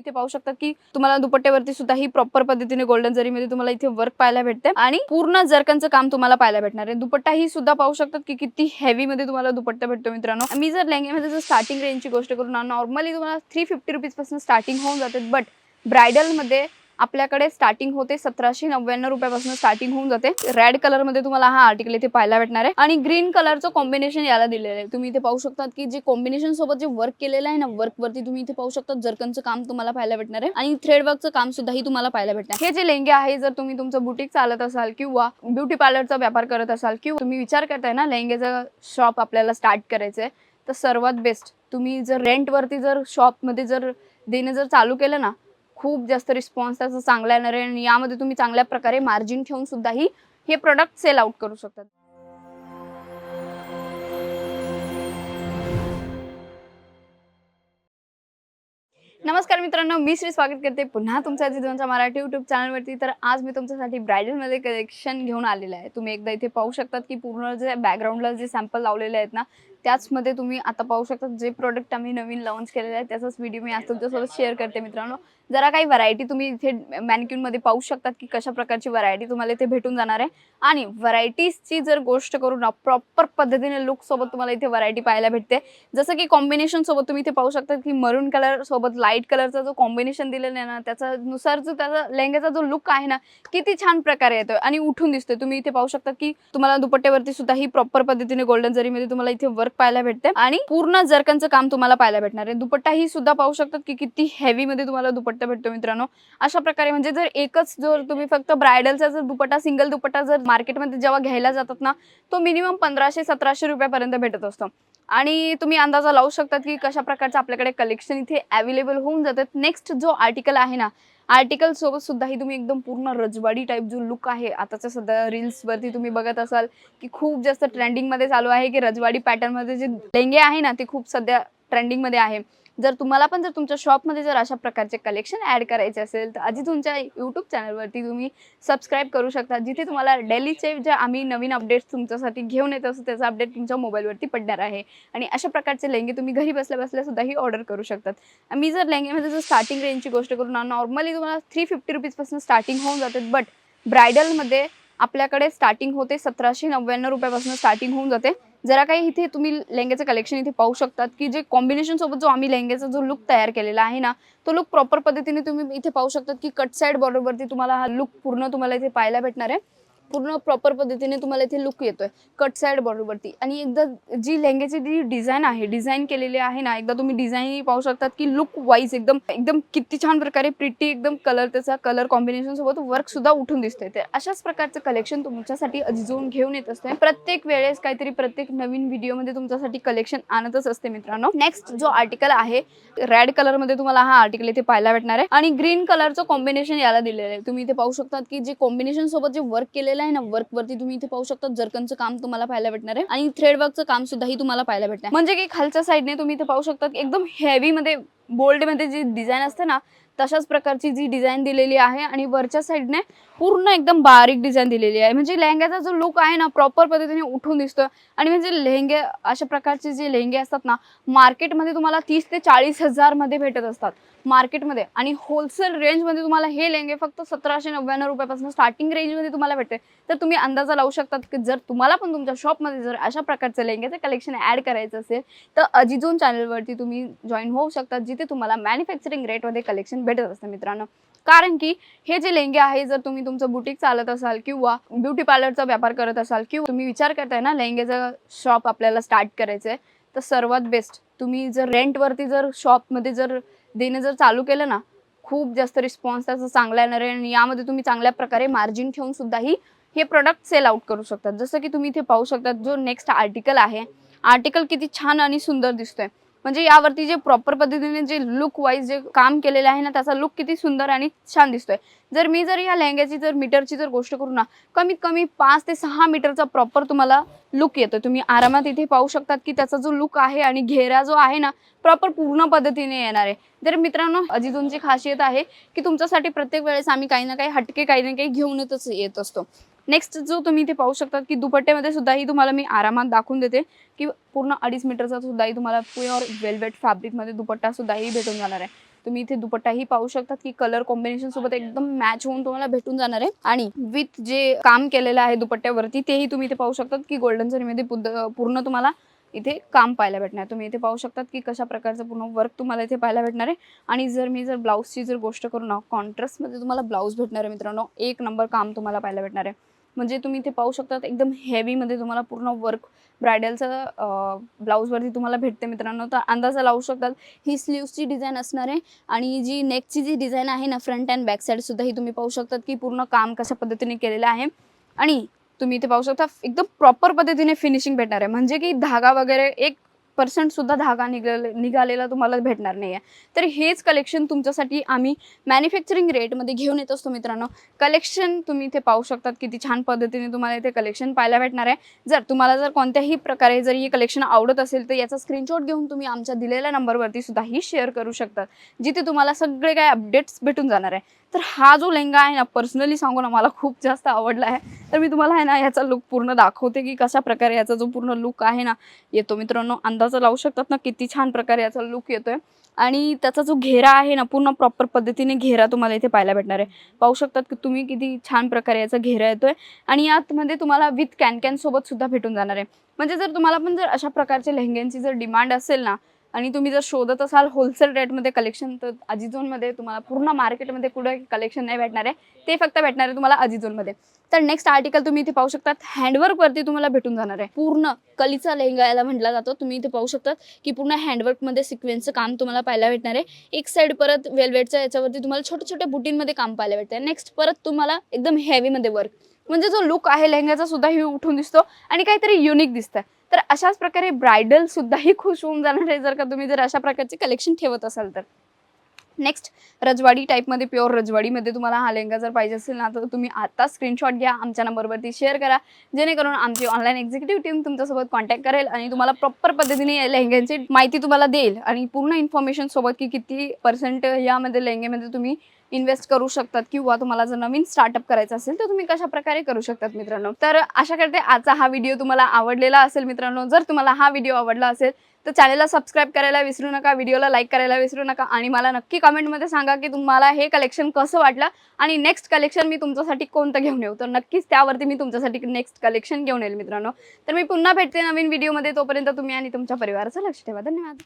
इथे पाहू शकता की तुम्हाला दुपट्ट्यावरती सुद्धा ही प्रॉपर पद्धतीने गोल्डन जरी मध्ये तुम्हाला इथे वर्क पाहायला भेटते. आणि पूर्ण जरकनचं काम तुम्हाला पाहायला भेटणार आहे. दुपट्टा ही सुद्धा पाहू शकतात की किती हेवी मध्ये तुम्हाला दुपट्टा भेटतो मित्रांनो. मी जर लेंग्यामध्ये जर स्टार्टिंग रेंजची गोष्ट करू ना नॉर्मली तुम्हाला थ्री फिफ्टी रुपीजपासून स्टार्टिंग होऊन जाते बट ब्रायडलमध्ये आपल्याकडे स्टार्टिंग होते सतराशे नव्याण्णव रुपयापासून स्टार्टिंग होऊन जाते. रेड कलरमध्ये तुम्हाला हा आर्टिकल इथे पाहायला भेटणार आहे. आणि ग्रीन कलरचं कॉम्बिनेशन याला दिलेलं आहे. तुम्ही इथे पाहू शकता की जे कॉम्बिनेशन सोबत जे वर्क केलेलं आहे ना वर्क वरती तुम्ही इथे पाहू शकता जरकनचं काम तुम्हाला पाहायला भेटणार आहे. आणि थ्रेड वर्कचं काम सुद्धाही तुम्हाला पाहायला भेटणार हे जे लेंगे आहे जर तुम्ही तुमचं बुटीक चालत असाल किंवा ब्युटी पार्लरचा व्यापार करत असाल किंवा तुम्ही विचार करताय ना लेंगेचा शॉप आपल्याला स्टार्ट करायचंय तर सर्वात बेस्ट तुम्ही जर रेंटवरती जर शॉपमध्ये जर देणं जर चालू केलं ना खूप जास्त रिस्पॉन्स त्याचा चांगला येणार आहे आणि यामध्ये तुम्ही चांगल्या प्रकारे मार्जिन ठेवून सुद्धाही हे प्रोडक्ट सेल आउट करू शकतात. नमस्कार मित्रांनो मी श्री स्वागत करते पुन्हा तुमच्या तुमच्या मराठी युट्यूब चॅनलवरती तर आज मी तुमच्यासाठी ब्रायडलमध्ये कलेक्शन घेऊन आलेलं आहे. तुम्ही एकदा इथे पाहू शकतात की पूर्ण जे बॅकग्राऊंडला जे सॅम्पल लावलेले आहेत ना त्याचमध्ये तुम्ही आता पाहू शकता जे प्रोडक्ट आम्ही नवीन लॉन्च केलेले आहे त्याचाच व्हिडिओ मी आज तुमच्यासोबत शेअर करते मित्रांनो. जरा काही व्हरायटी तुम्ही इथे मॅनिक्यूनमध्ये पाहू शकतात की कशा प्रकारची व्हरायटी तुम्हाला इथे भेटून जाणार आहे. आणि व्हरायटीजची जर गोष्ट करू ना प्रॉपर पद्धतीने लुक सोबत तुम्हाला इथे व्हरायटी पाहायला भेटते. जसं की कॉम्बिनेशन सोबत तुम्ही इथे पाहू शकता की मरून कलर सोबत लाइट कलरचा जो कॉम्बिनेशन दिलेला आहे ना त्याचा नुसार जो त्याचा लेहंग्याचा जो लुक आहे ना किती छान प्रकारे येतोय आणि उठून दिसतोय. तुम्ही इथे पाहू शकता की तुम्हाला दुपट्ट्यावरती सुद्धा ही प्रॉपर पद्धतीने गोल्डन जरीमध्ये तुम्हाला इथे वर्क पाहायला भेटते. आणि पूर्ण जरकनचं काम तुम्हाला पाहायला भेटणार आहे. दुपट्टा ही सुद्धा पाहू शकतात की किती हेवी मध्ये तुम्हाला दुपट्टा भेटतो मित्रांनो. अशा प्रकारे म्हणजे जर एकच जर तुम्ही फक्त ब्रायडलचा जर दुपट्टा सिंगल दुपट्टा जर मार्केटमध्ये जेव्हा घ्यायला जातात ना तो मिनिमम पंधराशे सतराशे रुपयापर्यंत भेटत असतो. आणि तुम्ही अंदाजा लावू शकतात की कशा प्रकारचं आपल्याकडे कलेक्शन इथे अवेलेबल होऊन जातात. नेक्स्ट जो आर्टिकल आहे ना आर्टिकल सोबत सुद्धा ही तुम्ही एकदम पूर्ण रजवाडी टाईप जो लुक आहे आताच्या सध्या रील्स वरती तुम्ही बघत असाल की खूप जास्त ट्रेंडिंगमध्ये चालू आहे की रजवाडी पॅटर्नमध्ये जे लेंगे आहे ना ते खूप सध्या ट्रेंडिंगमध्ये आहे. जर तुम्हाला पण जर तुमच्या शॉपमध्ये जर अशा प्रकारचे कलेक्शन ॲड करायचे असेल तर आधी तुमच्या यूट्यूब चॅनलवरती तुम्ही सबस्क्राईब करू शकता. जिथे तुम्हाला डेलीचे जे आम्ही नवीन अपडेट्स तुमच्यासाठी घेऊन येत असतो त्याचा अपडेट तुमच्या मोबाईलवरती पडणार आहे. आणि अशा प्रकारचे लेंगे तुम्ही घरी बसल्या बसल्या सुद्धाही ऑर्डर करू शकतात. मी जर लेंगेमध्ये जर स्टार्टिंग रेंजची गोष्ट करू ना नॉर्मली तुम्हाला थ्री फिफ्टी रुपीजपासून स्टार्टिंग होऊन जाते बट ब्रायडलमध्ये आपल्याकडे स्टार्टिंग होते सतराशे नव्याण्णव रुपयापासून स्टार्टिंग होऊन जाते. जरा काही इथे तुम्ही लेंग्याचं कलेक्शन इथे पाहू शकतात की जे कॉम्बिनेशन सोबत जो आम्ही लेंग्याचा जो लुक तयार केलेला आहे ना तो लुक प्रॉपर पद्धतीने तुम्ही इथे पाहू शकतात की कट साईड बॉर्डरवरती तुम्हाला हा लुक पूर्ण तुम्हाला इथे पाहायला भेटणार आहे. पूर्ण प्रॉपर पद्धतीने तुम्हाला इथे लुक येतोय. कट साईड बॉर्डरवरती आणि एकदा जी लेहंग्याची जी डिझाईन आहे डिझाईन केलेली आहे ना एकदा तुम्ही डिझाईन पाहू शकतात की लुक वाईज एकदम एकदम किती छान प्रकारे प्रिटी एकदम कलर त्याचा कलर कॉम्बिनेशन सोबत वर्क सुद्धा उठून दिसतंय. तर अशाच प्रकारचं कलेक्शन तुमच्यासाठी अजिजून घेऊन येत असते प्रत्येक वेळेस काहीतरी प्रत्येक नवीन व्हिडिओमध्ये तुमच्यासाठी कलेक्शन आणतच असते मित्रांनो. नेक्स्ट जो आर्टिकल आहे रेड कलरमध्ये तुम्हाला हा आर्टिकल इथे पाहायला भेटणार आहे. आणि ग्रीन कलरचं कॉम्बिनेशन याला दिलेलं आहे. तुम्ही इथे पाहू शकतात की जे कॉम्बिनेशन सोबत जे वर्क केलेलं आहे ना वर्क वरती तुम्ही इथे पाहू शकता जरकनचं काम तुम्हाला पाहायला भेटणार आहे. आणि थ्रेड वर्कचं काम सुद्धाही तुम्हाला पाहायला भेटणार म्हणजे की खालच्या साईडने तुम्ही इथे पाहू शकता एकदम हेवी मध्ये बोल्डमध्ये जी डिझाईन असते ना तशाच प्रकारची जी डिझाईन दिलेली आहे आणि वरच्या साईडने पूर्ण एकदम बारीक डिझाईन दिलेली आहे. म्हणजे लेहंग्याचा जो लुक आहे ना प्रॉपर पद्धतीने उठून दिसतोय. आणि म्हणजे लेहंगे अशा प्रकारचे जे लेहंगे असतात ना मार्केटमध्ये तुम्हाला तीस ते चाळीस हजारमध्ये भेटत असतात. मार्केटमध्ये आणि होलसेल रेंजमध्ये तुम्हाला हे लेहंगे फक्त सतराशे नव्याण्णव रुपयापासून स्टार्टिंग रेंजमध्ये तुम्हाला भेटते. तर तुम्ही अंदाजा लावू शकतात की जर तुम्हाला पण तुमच्या शॉपमध्ये जर अशा प्रकारचं लेहंग्याचं कलेक्शन ॲड करायचं असेल तर अजिजोन चॅनलवरती तुम्ही जॉईन होऊ शकतात जिथे तुम्हाला मॅन्युफॅक्चरिंग रेटमध्ये कलेक्शन भेटत असते मित्रांनो. कारण की हे जे लेंगे आहे जर तुम्ही तुमचं बुटीक चालत असाल किंवा ब्युटी पार्लरचा व्यापार करत असाल किंवा तुम्ही विचार करताय ना लेंगेचं शॉप आपल्याला स्टार्ट करायचं आहे तर सर्वात बेस्ट तुम्ही जर रेंटवरती जर शॉपमध्ये जर देणं जर चालू केलं ना खूप जास्त रिस्पॉन्स त्याचा चांगला येणार आहे. आणि यामध्ये तुम्ही चांगल्या प्रकारे मार्जिन ठेवून सुद्धाही हे प्रोडक्ट सेल आउट करू शकतात जसं की तुम्ही इथे पाहू शकतात जो नेक्स्ट आर्टिकल आहे आर्टिकल किती छान आणि सुंदर दिसतोय. म्हणजे यावरती जे प्रॉपर पद्धतीने जे लुक वाईज जे काम केलेलं आहे ना त्याचा लुक किती सुंदर आणि छान दिसतोय. जर मी जर या लेहंग्याची जर मीटरची जर गोष्ट करू ना कमीत कमी पाच ते सहा मीटरचा प्रॉपर तुम्हाला लुक येतो तुम्ही आरामात इथे पाहू शकतात की त्याचा जो लुक आहे आणि घेरा जो आहे ना प्रॉपर पूर्ण पद्धतीने येणार आहे. तर मित्रांनो अजिजूनची खासियत आहे की तुमच्यासाठी प्रत्येक वेळेस आम्ही काही ना काही हटके काही ना काही घेऊनच येत असतो. नेक्स्ट जो तुम्ही इथे पाहू शकता की दुपट्ट्यामध्ये सुद्धाही तुम्हाला मी आरामात दाखवून देते की पूर्ण अडीच मीटरचा सुद्धाही तुम्हाला प्युअर वेलवेट फॅब्रिकमध्ये दुपट्टा सुद्धाही भेटून जाणार आहे. तुम्ही इथे दुपट्टाही पाहू शकतात की कलर कॉम्बिनेशन सोबत एकदम मॅच होऊन तुम्हाला भेटून जाणार आहे. आणि विथ जे काम केलेलं आहे दुपट्ट्यावरती तेही तुम्ही इथे पाहू शकतात की गोल्डन सरीमध्ये पुद- पूर्ण तुम्हाला इथे काम पाहायला भेटणार तुम्ही इथे पाहू शकतात की कशा प्रकारचं पूर्ण वर्क तुम्हाला इथे पाहायला भेटणार आहे. आणि जर मी जर ब्लाऊजची जर गोष्ट करू ना कॉन्ट्रास्टमध्ये तुम्हाला ब्लाऊज भेटणार आहे मित्रांनो. एक नंबर काम तुम्हाला पाहायला भेटणार आहे. म्हणजे तुम्ही इथे पाहू शकतात एकदम हेवीमध्ये तुम्हाला पूर्ण वर्क ब्रायडलचं ब्लाऊजवरती तुम्हाला भेटते मित्रांनो. तर अंदाजा लावू शकतात ही स्लीव्सची डिझाईन असणार आहे आणि जी नेकची जी डिझाईन आहे ना फ्रंट अँड बॅक साईड सुद्धा ही तुम्ही पाहू शकतात की पूर्ण काम कशा पद्धतीने केलेलं आहे. आणि तुम्ही इथे पाहू शकता एकदम प्रॉपर पद्धतीने फिनिशिंग भेटणार आहे. म्हणजे की धागा वगैरे एक पर्सेंट सुद्धा धागा निघाले निघालेला तुम्हाला भेटणार नाही आहे तर हेच कलेक्शन तुमच्यासाठी आम्ही मॅन्युफॅक्चरिंग रेटमध्ये घेऊन येत असतो मित्रांनो. कलेक्शन तुम्ही इथे पाहू शकतात किती छान पद्धतीने तुम्हाला इथे कलेक्शन पाहायला भेटणार आहे. जर तुम्हाला जर कोणत्याही प्रकारे जर हे कलेक्शन आवडत असेल तर याचा स्क्रीनशॉट घेऊन तुम्ही आमच्या दिलेल्या नंबरवरती सुद्धा ही शेअर करू शकतात. जिथे तुम्हाला सगळे काय अपडेट्स भेटून जाणार आहे. तर हा जो लेहंगा आहे ना पर्सनली सांगू ना मला खूप जास्त आवडला आहे. तर मी तुम्हाला आहे ना याचा लुक पूर्ण दाखवते की कशा प्रकारे याचा जो पूर्ण लुक आहे ना येतो. मित्रांनो अंदाजा लावू शकतात ना किती छान प्रकारे याचा लुक येतोय. आणि त्याचा जो घेरा आहे ना पूर्ण प्रॉपर पद्धतीने घेरा तुम्हाला इथे पाहायला भेटणार आहे. पाहू शकतात की तुम्ही किती छान प्रकारे याचा घेरा येतोय. आणि यातमध्ये तुम्हाला विथ कॅन कॅन सोबत सुद्धा भेटून जाणार आहे. म्हणजे जर तुम्हाला पण जर अशा प्रकारच्या लेहंग्यांची जर डिमांड असेल ना आणि तुम्ही जर शोधत असाल होलसेल रेटमध्ये कलेक्शन तर अजिझोनमध्ये तुम्हाला पूर्ण मार्केटमध्ये कुठे कलेक्शन नाही भेटणार आहे. ते फक्त भेटणार आहे तुम्हाला अजिझोनमध्ये तर नेक्स्ट आर्टिकल तुम्ही इथे पाहू शकतात. हँडवर्कवरती तुम्हाला भेटून जाणार आहे. पूर्ण कलीचा लेहंगा याला म्हटला जातो. तुम्ही इथे पाहू शकतात की पूर्ण हँडवर्कमध्ये सिक्वेन्सचं काम तुम्हाला पाहायला भेटणार आहे. एक साईड परत वेलवेटच्या याच्यावरती तुम्हाला छोट्या छोट्या बुटींमध्ये काम पाहायला भेटतं नेक्स्ट परत तुम्हाला एकदम हेवीमध्ये वर्क म्हणजे जो लुक आहे लेहंग्याचा सुद्धा ही उठून दिसतो आणि काहीतरी युनिक दिसतं तर अशाच प्रकारे ब्रायडल सुद्धाही खुश होऊन जाणार आहे जर का तुम्ही जर अशा प्रकारचे कलेक्शन ठेवत असाल तर. नेक्स्ट रजवाडी टाईपमध्ये प्युअर रजवाडीमध्ये तुम्हाला हा लेहंगा जर पाहिजे असेल ना तर तुम्ही आता स्क्रीनशॉट घ्या आमच्या नंबरवरती शेअर करा. जेणेकरून आमची ऑनलाईन एक्झिक्युटिव्ह टीम तुमच्यासोबत कॉन्टॅक्ट करेल आणि तुम्हाला प्रॉपर पद्धतीने या लेहंग्यांची माहिती तुम्हाला देईल आणि पूर्ण इन्फॉर्मेशन सोबत की किती पर्सेंट यामध्ये लेहंग्यामध्ये तुम्ही इन्व्हेस्ट करू शकतात किंवा तुम्हाला जर नवीन स्टार्टअप करायचं असेल तर तुम्ही कशा प्रकारे करू शकतात मित्रांनो? तर आशा करते आजचा हा व्हिडिओ तुम्हाला आवडलेला असेल मित्रांनो जर तुम्हाला हा व्हिडिओ आवडला असेल तर चॅनलला सबस्क्राईब करायला विसरू नका व्हिडिओला लाईक करायला विसरू नका आणि मला नक्की कमेंटमध्ये सांगा की तुम्हाला हे कलेक्शन कसं वाटलं आणि नेक्स्ट कलेक्शन मी तुमच्यासाठी कोणतं घेऊन येऊ? तर नक्कीच त्यावरती मी तुमच्यासाठी नेक्स्ट कलेक्शन घेऊन येईल मित्रांनो. तर मी पुन्हा भेटते नवीन व्हिडिओमध्ये तोपर्यंत तुम्ही आणि तुमच्या परिवाराचं लक्ष ठेवा. धन्यवाद.